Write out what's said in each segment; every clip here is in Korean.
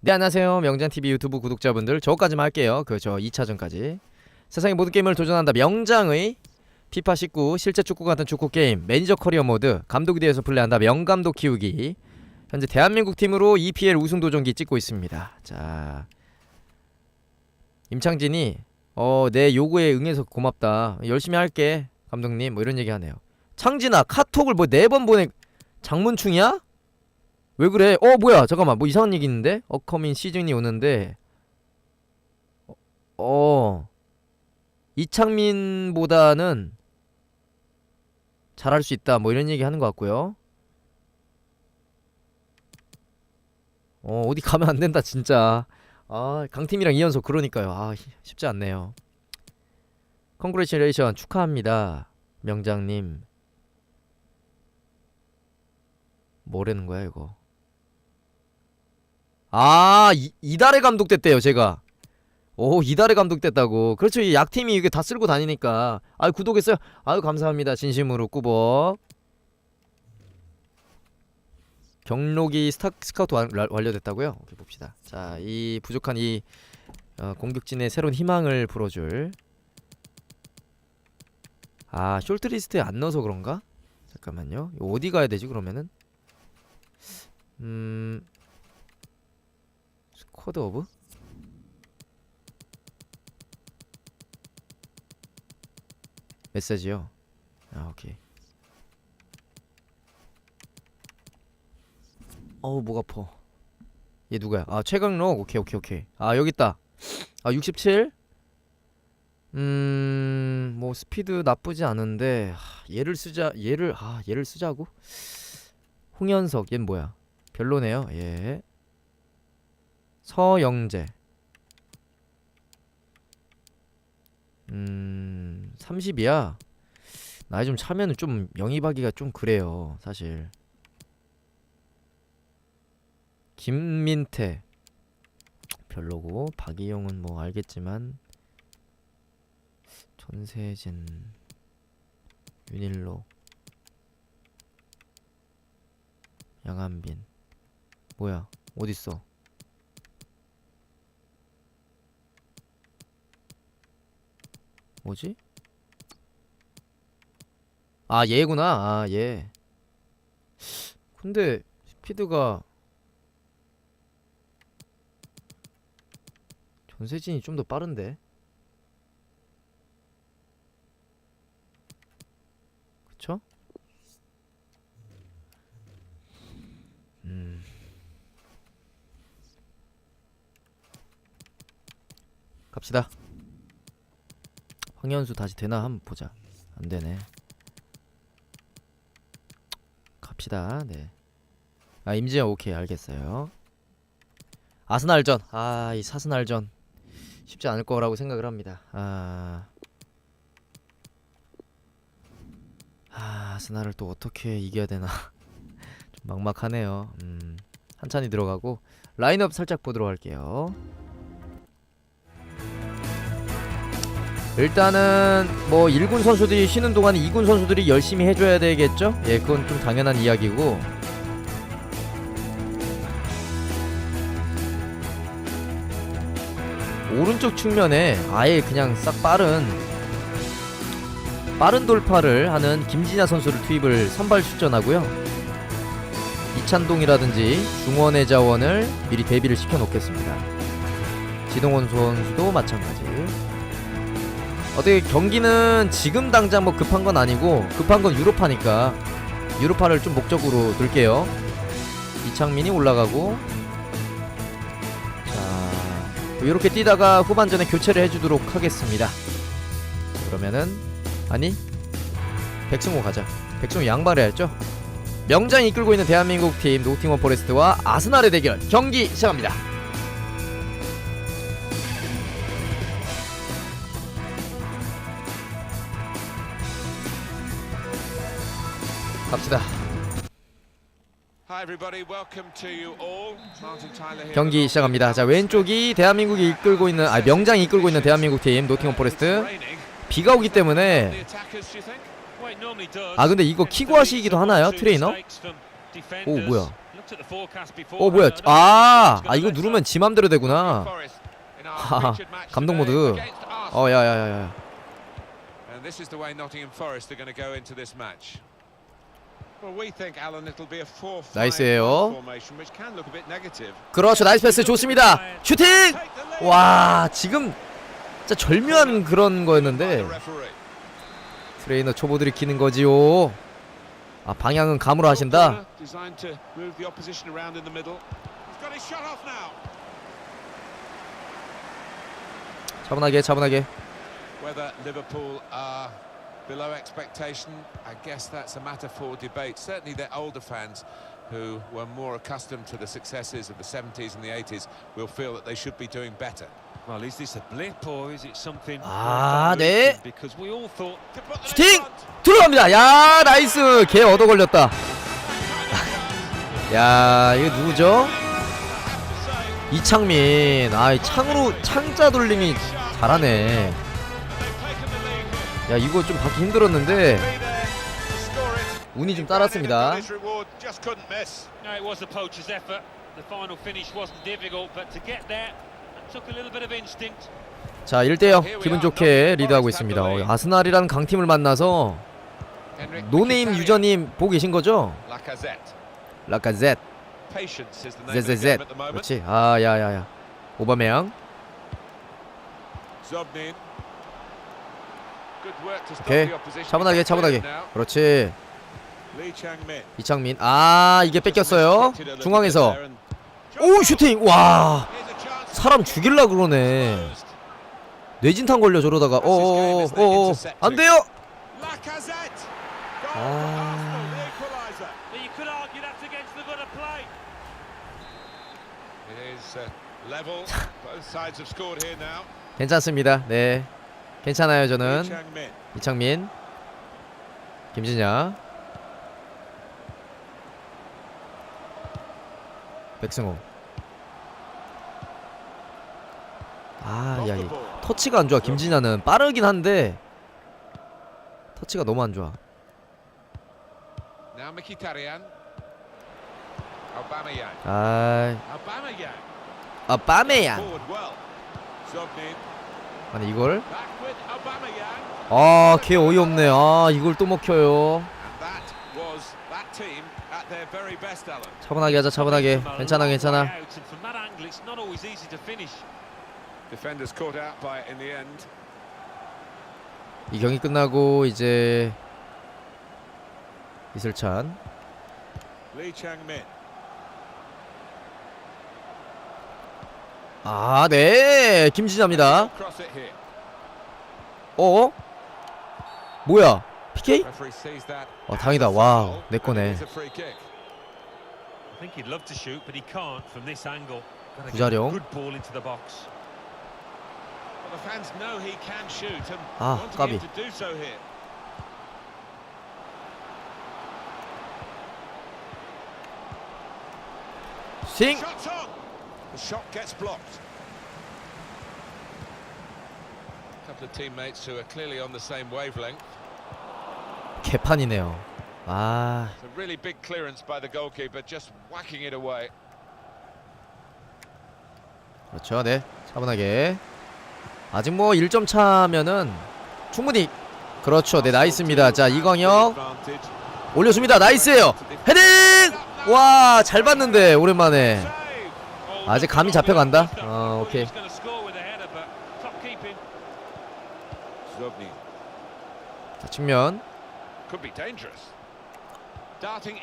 네 안녕하세요. 명장TV 유튜브 구독자분들 저까지만 할게요. 그 저 2차전까지. 세상의 모든 게임을 도전한다. 명장의 피파 19 실제 축구 같은 축구 게임 매니저 커리어 모드 감독이 되어서 플레이한다. 명감독 키우기. 현재 대한민국 팀으로 EPL 우승 도전기 찍고 있습니다. 자 임창진이 어 내 요구에 응해서 고맙다. 열심히 할게 감독님. 뭐 이런 얘기 하네요. 창진아 카톡을 뭐 네 번 보내 장문충이야? 왜 그래? 어 뭐야? 잠깐만. 뭐 이상한 얘기 있는데? 어커민 시즌이 오는데. 어, 어. 이창민보다는 잘할 수 있다. 뭐 이런 얘기 하는 것 같고요. 어 어디 가면 안 된다 진짜. 아 강팀이랑 2연속 그러니까요. 아 히- 쉽지 않네요. 컨그레이션 축하합니다 명장님. 뭐라는 거야 이거 아 이, 이달에 감독됐대요 제가. 오 이달에 감독됐다고. 그렇죠. 이 약팀이 이게 다 쓸고 다니니까. 아유 구독했어요? 아유 감사합니다. 진심으로 꾸벅. 경록이 스타, 스카우트 완, 라- 완료됐다고요? 오케이 봅시다. 자이 부족한 이 어, 공격진의 새로운 희망을 불어줄. 아 숄트리스트에 안 넣어서 그런가? 잠깐만요. 어디 가야 되지 그러면은? 음 스쿼드 오브 메시지요. 아 오케이. 어우 목 아파. 얘 누구야? 아 최강록. 오케이 오케이 오케이. 아 여기 있다. 아 67 음뭐 스피드 나쁘지 않은데 하, 얘를 쓰자 얘를 아 얘를 쓰자고? 홍현석 얘는 뭐야? 별로네요. 예 서영재. 음 30이야? 나이 좀 차면은 좀 영입하기가 좀 그래요 사실. 김민태. 별로고 박이용은 뭐 알겠지만. 전세진. 윤일로. 양한빈. 뭐야 어딨어 뭐지? 아 얘구나. 아 얘 근데 스피드가 전세진이 좀 더 빠른데? 그쵸? 음. 갑시다 황현수 다시 되나? 한번 보자. 안 되네. 갑시다. 네아 임지영 오케이. 알겠어요. 아스날전. 아 이 사스날전. 쉽지 않을 거라고 생각을 합니다. 아. 아, 아스날을 또 어떻게 이겨야 되나? 좀 막막하네요. 음 한찬이 들어가고 라인업 살짝 보도록 할게요 일단은 뭐 1군 선수들이 쉬는 동안 2군 선수들이 열심히 해줘야 되겠죠? 예, 그건 좀 당연한 이야기고 오른쪽 측면에 아예 그냥 싹 빠른 빠른 돌파를 하는 김진아 선수를 투입을 선발 출전하고요. 이찬동이라든지 중원의 자원을 미리 대비를 시켜 놓겠습니다. 지동원 선수도 마찬가지. 어떻게 경기는 지금 당장 뭐 급한 건 아니고 급한 건 유로파니까 유로파를 좀 목적으로 둘게요. 이창민이 올라가고 자 이렇게 뛰다가 후반전에 교체를 해주도록 하겠습니다. 그러면은 아니 백승호 가자. 백승호 양발을 했죠. 명장이 이끌고 있는 대한민국 팀 노팅엄 포레스트와 아스날의 대결 경기 시작합니다. 갑시다. 경기 시작합니다. 자 왼쪽이 대한민국이 이끌고 있는 아 명장이 이끌고 있는 대한민국 팀 노팅엄 포레스트. 비가 오기 때문에? 아 근데 이거 키고 하시기도 하나요 트레이너? 오 뭐야 어 뭐야? 아, 아 이거 누르면 지 맘대로 되구나. Match 감독 모드. 어, 야야야야. 나이스예요. 그렇죠, 나이스 패스 좋습니다. 슈팅! 와, 지금 진짜 절묘한 그런 거였는데. 트레이너 초보들이 키는 거지요. 아 방향은 감으로 하신다. 차분하게, 차분하게. Whether Liverpool are below expectation, I guess that's a matter for debate. Certainly their older fans who were more accustomed to the successes of the 70s and the 80s will feel that they should be doing better. Well, is this a blip or is it something? 아, worth 네. noting? Because we all thought To put them in 슈팅! front. 들어갑니다. 야, 나이스. 개 얻어 걸렸다. 야, 이거 누구죠? 이창민. 아, 이 창으로 창자 돌림이 잘하네. 야, 이거 좀 받기 힘들었는데 운이 좀 따랐습니다. 자, 1대0 기분 좋게 리드하고 있습니다. 어, 아스날이라는 강팀을 만나서 노네임. 유저님 보고 계신 거죠? 라카젯, moment. 그렇지. 아, 야, 야, 야. 오바메양. 오케이. 차분하게, 차분하게. 그렇지. 이창민. 아, 이게 뺏겼어요. 중앙에서. 오, 슈팅. 와. 사람 죽일라 그러네. 뇌진탕 걸려 저러다가. 어, 어, 어, 어. 안 돼요. 아. Arsenal, the equaliser. But you could argue that's against the better play. It is uh, level. Both sides have scored here now. 괜찮습니다. 네. 괜찮아요, 저는. 이창민. 김진야. 백승호. 아, Off 야, the 이 ball. 터치가 안 좋아. 김진야는 빠르긴 한데 터치가 너무 안 좋아. Now Mkhitaryan. Aubameyang. 아. 아 빠메야. 아니 이걸? 아, 걔 어이없네. 아, 이걸 또 먹혀요. 차분하게 하자, 차분하게. 괜찮아, 괜찮아. 이 경기 끝나고 이제 이슬찬. 아, 네. here. 어? 뭐야? PK? 어, as 다행이다. a 와, foul, 내 거네. and 아, 까비. him The shot gets blocked. A couple of teammates who are clearly on the same wavelength. 개판이네요. 아, It's a really big clearance by the goalkeeper, just whacking it away. 그렇죠. 네. 차분하게. 아직 뭐 1점 차면은 충분히 그렇죠. 네, 나이스입니다. 자, 이광혁. 올려줍니다. 나이스예요. 헤딩! 와, 잘 봤는데 오랜만에. Oh, 아직 감이 잡혀간다? 어, 오케이. 자, 측면.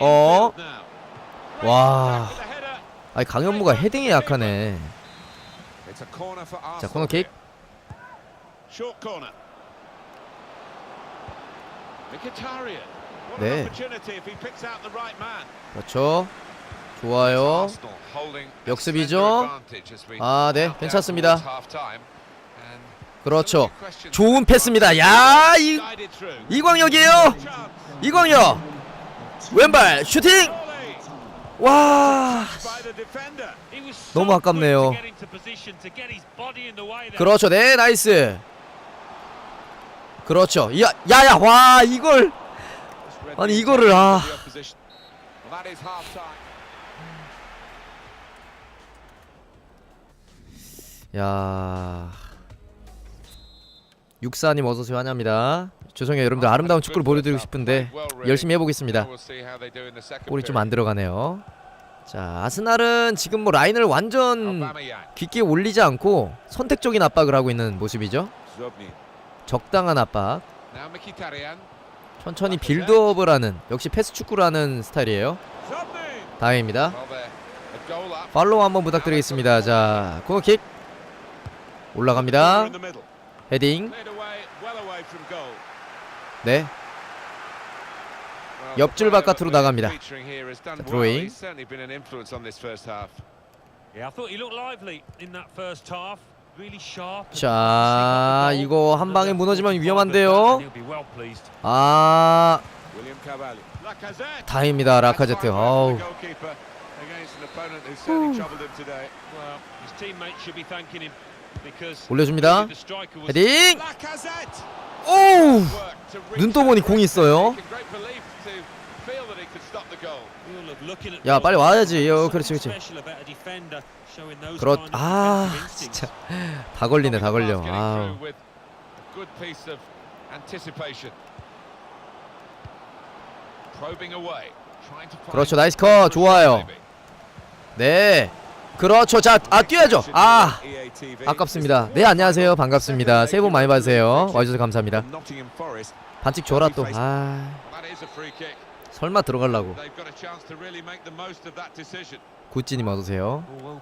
어. 와. 아니 강현무가 헤딩에 약하네. 자, 코너킥. 네. 그렇죠. 좋아요. 역습이죠. 아, 네, 괜찮습니다. 그렇죠. 좋은 패스입니다. 야, 이. 이광혁이에요. 이광혁. 왼발 슈팅. 와. 너무 아깝네요. 그렇죠. 네, 나이스. 그렇죠. 야, 야야. 와, 이걸 아니, 이거를, 아. 야. 육사님 어서 오세요 환영합니다. 죄송해요 여러분들 아름다운 축구를 보여드리고 싶은데 열심히 해보겠습니다. 골이 좀 안 들어가네요. 자 아스날은 지금 뭐 라인을 완전 깊게 올리지 않고 선택적인 압박을 하고 있는 모습이죠. 적당한 압박. 천천히 빌드업을 하는 역시 패스 축구를 하는 스타일이에요. 다행입니다. 팔로우 한번 부탁드리겠습니다. 자 코너킥 올라갑니다. 헤딩. 네. 옆줄 바깥으로 나갑니다. 드로잉. Sharp. and 자. 이거 한 방에 uh, 무너지면 위험한데요. 아 다행입니다 라카제트. 어우 Well, 올려줍니다. 헤딩. 오우 눈떠보니 공이 있어요. 야. 빨리 와야지. 어, Something 그렇지, 그렇지. 그렇 아. 진짜 다 걸리네 다 걸려. find 그렇죠, 나이스 컷. 좋아요. 네 그렇죠 자 아 뛰어야죠. 아 아깝습니다. 네 안녕하세요 반갑습니다. 새해 복 많이 받으세요. 와주셔서 감사합니다. 반칙 줘라 또. 아. 설마. Oh,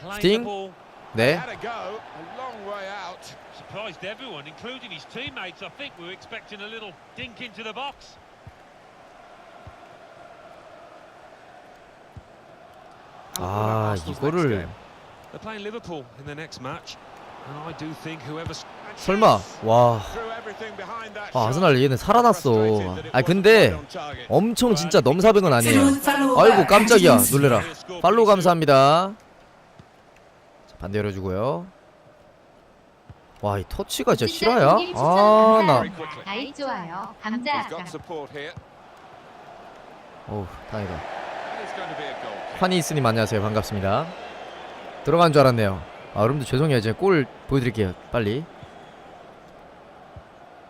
claimed Sting. the ball. 네. 아 이거를. 설마 와 아, 아스날 얘는 살아났어. 아 근데 엄청 진짜 넘사벽은 아니에요. 아이고 깜짝이야 놀래라. 팔로우 감사합니다. 자, 반대 열어주고요. 와 이 터치가 진짜 실화야? 아나 아이 좋아요. 감자. 어우 다행이다. Kick. 환희스님 안녕하세요 반갑습니다. 들어간 줄 알았네요. 아 여러분들 죄송해요 제가 골 보여드릴게요 빨리.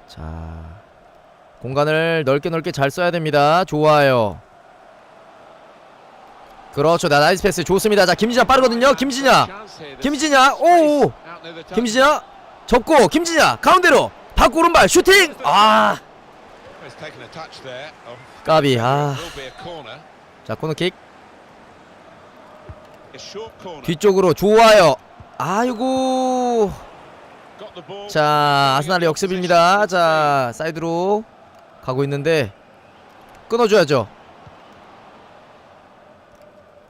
자 공간을 넓게 넓게 잘 써야 됩니다. 좋아요. 그렇죠 나 나이스 패스 좋습니다. 자 김진아 빠르거든요. 김진아 김진아 오 touch. 김진아 접고 김진아 가운데로 바꾸 오른발 슈팅. Oh, 까비 아. 자 코너킥. 뒤쪽으로 좋아요. 아이고. 자 아스날의 역습입니다. 자 사이드로 가고 있는데 끊어줘야죠.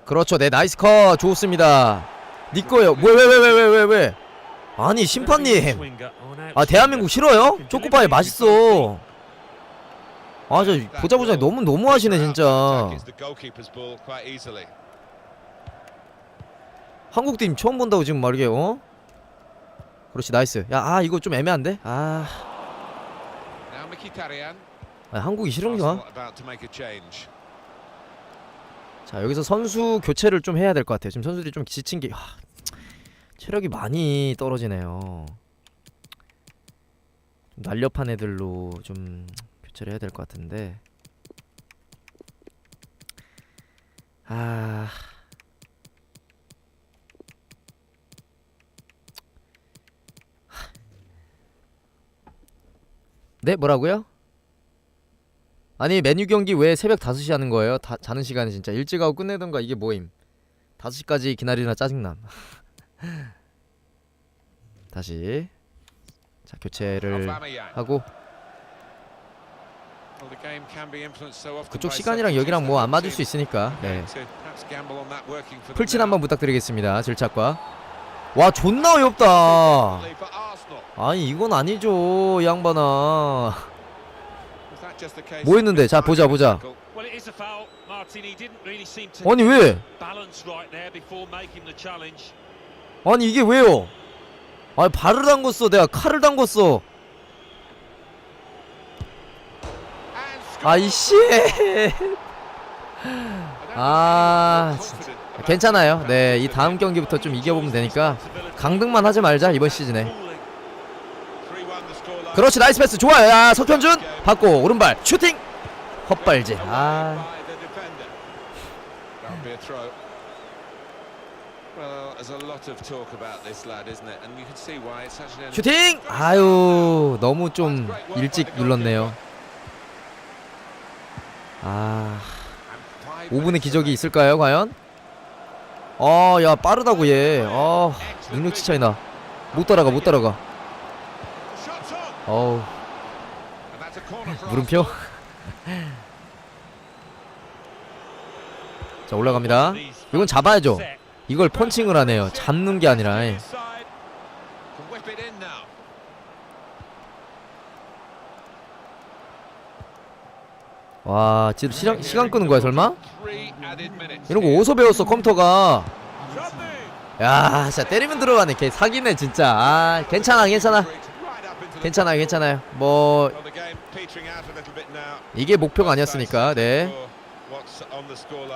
그렇죠, 네 나이스 컷 좋습니다. 니 거예요. 왜 왜 왜 왜 왜 왜 왜? 아니 심판님, 아 대한민국 싫어요? 초코파이 맛있어. 아 저 보자 보자 너무 너무 하시네 진짜. 한국 팀 처음 본다고 지금 말이게 어? 그렇지 나이스. 야 아 이거 좀 애매한데? 아. 아 한국이 싫은가? 자 여기서 선수 교체를 좀 해야 될 것 같아요. 지금 선수들이 좀 지친 게 하, 체력이 많이 떨어지네요. 좀 날렵한 애들로 좀 교체를 해야 될 것 같은데. 아. 네 뭐라고요? 아니 메뉴 경기 왜 새벽 5시 하는 거예요? 다, 자는 시간에 진짜 일찍 하고 끝내던가 이게 뭐임 5시까지 기다리나 짜증남 다시 자 교체를. 하고 그쪽 시간이랑 여기랑 뭐 안 맞을 수. 있으니까 네 풀친. 한번 부탁드리겠습니다 질착과 와 존나 Arsenal. 아니 이건 아니죠 이 양반아 뭐 했는데? 자, 보자, 보자. 아니 왜. 아니 이게 왜요 아니 발을 담궜어 내가 칼을 담궜어. 아이씨 아, 괜찮아요. 네, 이 다음 경기부터 좀 이겨보면 되니까 강등만 하지 말자 이번 시즌에. 3-1 the scoreline. 그렇지 나이스 패스 좋아요. 야 석현준 받고 오른발 슈팅 헛발질. 아 슈팅. 아유 너무 좀 일찍 눌렀네요. 아 5분의 기적이 있을까요 과연? 어야 빠르다고 얘. 어 능력치 차이나. 못 따라가 못 따라가. 어우 물음표. 자 올라갑니다. 이건 잡아야죠. 이걸 펀칭을 하네요. 잡는 게 아니라. Now. 와 지금 시간 시간 끄는 거야 설마? 이런 거 어디서 배웠어 컴퓨터가? 야, 진짜 때리면 들어가네. 걔 사기네 진짜. 아, 괜찮아, 괜찮아, Right up into the 괜찮아, 괜찮아요. 뭐. 이게 목표가 아니었으니까. 네.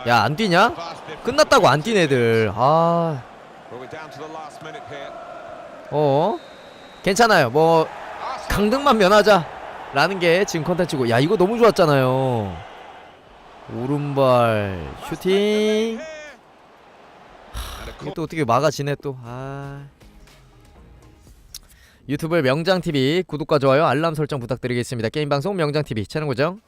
야, 안 뛰냐? 끝났다고 안 뛰네 애들. 아. 어, 괜찮아요. 뭐 강등만 면하자라는 게 지금 컨텐츠고. 야, 이거 너무 좋았잖아요. 오른발 슈팅. 이게 또 어떻게 막아지네 또. 아. 유튜브 명장 TV 구독과 좋아요 알람 설정 부탁드리겠습니다. 게임 방송 명장 TV 채널 고정.